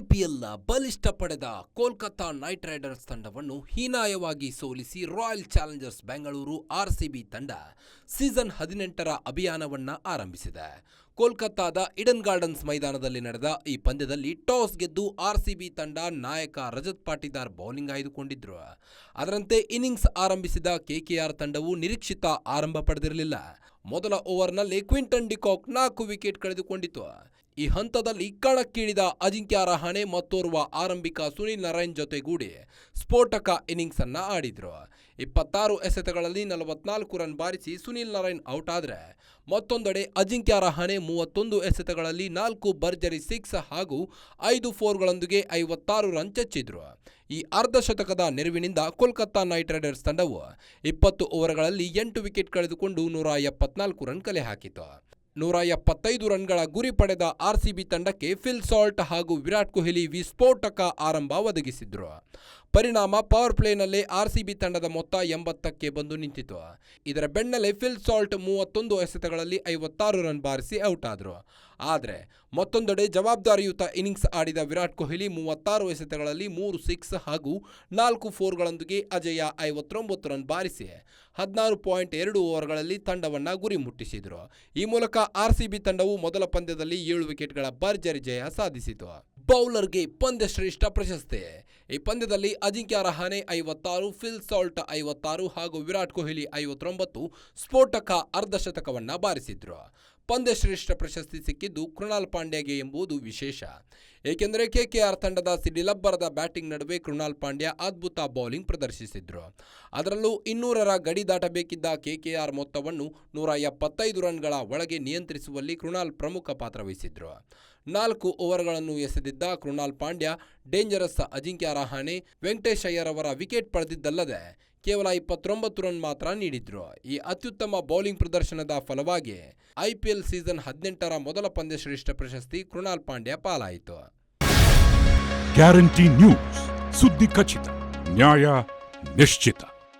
ಬಲಿಷ್ಠ ಪಡೆದ Kolkata night Riders ತಂಡವನ್ನು ಹೀನಾಯವಾಗಿ ಸೋಲಿಸಿ ರಾಯಲ್ ಚಾಲೆಂಜರ್ಸ್ ಬೆಂಗಳೂರು ಆರ್ಸಿಬಿ ತಂಡ ಸೀಸನ್ ಹದಿನೆಂಟರ ಅಭಿಯಾನವನ್ನ ಆರಂಭಿಸಿದೆ. ಕೋಲ್ಕತ್ತಾದ ಇಡನ್ ಗಾರ್ಡನ್ಸ್ ಮೈದಾನದಲ್ಲಿ ನಡೆದ ಈ ಪಂದ್ಯದಲ್ಲಿ ಟಾಸ್ ಗೆದ್ದು ಆರ್ಸಿಬಿ ತಂಡ ನಾಯಕ ರಜತ್ ಪಾಟೀದಾರ್ ಬೌಲಿಂಗ್ ಆಯ್ದುಕೊಂಡಿದ್ರು. ಅದರಂತೆ ಇನ್ನಿಂಗ್ಸ್ ಆರಂಭಿಸಿದ ಕೆಕೆಆರ್ ತಂಡವು ನಿರೀಕ್ಷಿತ ಆರಂಭ ಪಡೆದಿರಲಿಲ್ಲ. ಮೊದಲ ಓವರ್ನಲ್ಲಿ ಕ್ವಿಂಟನ್ ಡಿಕಾಕ್ ನಾಲ್ಕು ವಿಕೆಟ್ ಕಳೆದುಕೊಂಡಿತು. ಈ ಹಂತದಲ್ಲಿ ಕಣಕ್ಕಿಳಿದ ಅಜಿಂಕ್ಯ ರಹಾಣೆ ಮತ್ತೋರ್ವ ಆರಂಭಿಕ ಸುನಿಲ್ ನಾರಾಯಣ್ ಜೊತೆಗೂಡಿ ಸ್ಫೋಟಕ ಇನ್ನಿಂಗ್ಸ್ ಅನ್ನ ಆಡಿದ್ರು. ಇಪ್ಪತ್ತಾರು ಎಸೆತಗಳಲ್ಲಿ ನಲವತ್ನಾಲ್ಕು ರನ್ ಬಾರಿಸಿ ಸುನಿಲ್ ನಾರಾಯಣ್ ಔಟ್ ಆದರೆ ಮತ್ತೊಂದೆಡೆ ಅಜಿಂಕ್ಯ ರಹಾಣೆ ಮೂವತ್ತೊಂದು ಎಸೆತಗಳಲ್ಲಿ ನಾಲ್ಕು ಭರ್ಜರಿ ಸಿಕ್ಸ್ ಹಾಗೂ ಐದು ಫೋರ್ಗಳೊಂದಿಗೆ ಐವತ್ತಾರು ರನ್ ಚಚ್ಚಿದ್ರು. ಈ ಅರ್ಧ ಶತಕದ ನೆರವಿನಿಂದ ಕೋಲ್ಕತ್ತಾ ನೈಟ್ ರೈಡರ್ಸ್ ತಂಡವು ಇಪ್ಪತ್ತು ಓವರ್ಗಳಲ್ಲಿ ಎಂಟು ವಿಕೆಟ್ ಕಳೆದುಕೊಂಡು ನೂರ ಎಪ್ಪತ್ನಾಲ್ಕು ರನ್ ಕಲೆ ಹಾಕಿತು ನೂರ ಎಪ್ಪತ್ತೈದು ರನ್ಗಳ ಗುರಿ ಪಡೆದ ಆರ್ಸಿಬಿ ತಂಡಕ್ಕೆ ಫಿಲ್ ಸಾಲ್ಟ್ ಹಾಗೂ ವಿರಾಟ್ ಕೊಹ್ಲಿ ವಿಸ್ಫೋಟಕ ಆರಂಭ ಒದಗಿಸಿದ್ರು. ಪರಿಣಾಮ ಪವರ್ ಪ್ಲೇನಲ್ಲಿ ಆರ್ಸಿಬಿ ತಂಡದ ಮೊತ್ತ ಎಂಬತ್ತಕ್ಕೆ ಬಂದು ನಿಂತಿತು ಇದರ ಬೆನ್ನಲ್ಲೇ ಫಿಲ್ ಸಾಲ್ಟ್ ಮೂವತ್ತೊಂದು ಎಸೆತಗಳಲ್ಲಿ ಐವತ್ತಾರು ರನ್ ಬಾರಿಸಿ ಔಟ್ ಆದರು. ಆದರೆ ಮತ್ತೊಂದೆಡೆ ಜವಾಬ್ದಾರಿಯುತ ಇನ್ನಿಂಗ್ಸ್ ಆಡಿದ ವಿರಾಟ್ ಕೊಹ್ಲಿ ಮೂವತ್ತಾರು ಎಸೆತಗಳಲ್ಲಿ ಮೂರು ಸಿಕ್ಸ್ ಹಾಗೂ ನಾಲ್ಕು ಫೋರ್ಗಳೊಂದಿಗೆ ಅಜಯ ಐವತ್ತೊಂಬತ್ತು ರನ್ ಬಾರಿಸಿ ಹದಿನಾರು ಪಾಯಿಂಟ್ ಎರಡು ಓವರ್ಗಳಲ್ಲಿ ತಂಡವನ್ನು ಗುರಿ ಮುಟ್ಟಿಸಿದರು. ಈ ಮೂಲಕ ಆರ್ಸಿಬಿ ತಂಡವು ಮೊದಲ ಪಂದ್ಯದಲ್ಲಿ ಏಳು ವಿಕೆಟ್ಗಳ ಭರ್ಜರಿ ಜಯ ಸಾಧಿಸಿತು. ಬೌಲರ್ಗೆ ಪಂದ್ಯ ಶ್ರೇಷ್ಠ ಪ್ರಶಸ್ತಿ. ಈ ಪಂದ್ಯದಲ್ಲಿ ಅಜಿಂಕ್ಯ ರಹಾನೆ ಐವತ್ತಾರು ಫಿಲ್ ಸಾಲ್ಟ್ ಐವತ್ತಾರು ಹಾಗೂ ವಿರಾಟ್ ಕೊಹ್ಲಿ ಐವತ್ತೊಂಬತ್ತು ಸ್ಫೋಟಕ ಅರ್ಧಶತಕವನ್ನು ಬಾರಿಸಿದ್ರು. ಪಂದ್ಯ ಶ್ರೇಷ್ಠ ಪ್ರಶಸ್ತಿ ಸಿಕ್ಕಿದ್ದು ಕೃಣಾಲ್ ಪಾಂಡ್ಯಗೆ ಎಂಬುದು ವಿಶೇಷ. ಏಕೆಂದರೆ ಕೆಕೆಆರ್ ತಂಡದ ಸಿಡಿಲಬ್ಬರದ ಬ್ಯಾಟಿಂಗ್ ನಡುವೆ ಕೃಣಾಲ್ ಪಾಂಡ್ಯ ಅದ್ಭುತ ಬೌಲಿಂಗ್ ಪ್ರದರ್ಶಿಸಿದ್ರು. ಅದರಲ್ಲೂ ಇನ್ನೂರರ ಗಡಿ ದಾಟಬೇಕಿದ್ದ ಕೆಕೆಆರ್ ಮೊತ್ತವನ್ನು ನೂರ ಎಪ್ಪತ್ತೈದು ರನ್ಗಳ ಒಳಗೆ ನಿಯಂತ್ರಿಸುವಲ್ಲಿ ಕೃಣಾಲ್ ಪ್ರಮುಖ ಪಾತ್ರ ವಹಿಸಿದ್ರು. ನಾಲ್ಕು ಓವರ್ಗಳನ್ನು ಎಸೆದಿದ್ದ ಕೃಣಾಲ್ ಪಾಂಡ್ಯ ಡೇಂಜರಸ್ ಅಜಿಂಕ್ಯ ರಹಾನೆ ವೆಂಕಟೇಶ್ ಅಯ್ಯರ್ ಅವರ ವಿಕೆಟ್ ಪಡೆದಿದ್ದಲ್ಲದೆ ಕೇವಲ ಇಪ್ಪತ್ತೊಂಬತ್ತು ರನ್ ಮಾತ್ರ ನೀಡಿದ್ರು. ಈ ಅತ್ಯುತ್ತಮ ಬೌಲಿಂಗ್ ಪ್ರದರ್ಶನದ ಫಲವಾಗಿ ಐಪಿಎಲ್ ಸೀಸನ್ ಹದಿನೆಂಟರ ಮೊದಲ ಪಂದ್ಯ ಶ್ರೇಷ್ಠ ಪ್ರಶಸ್ತಿ ಕೃಣಾಲ್ ಪಾಂಡ್ಯ ಪಾಲಾಯಿತು. ಗ್ಯಾರಂಟಿ ನ್ಯೂಸ್, ಸುದ್ದಿ ಖಚಿತ, ನ್ಯಾಯ ನಿಶ್ಚಿತ.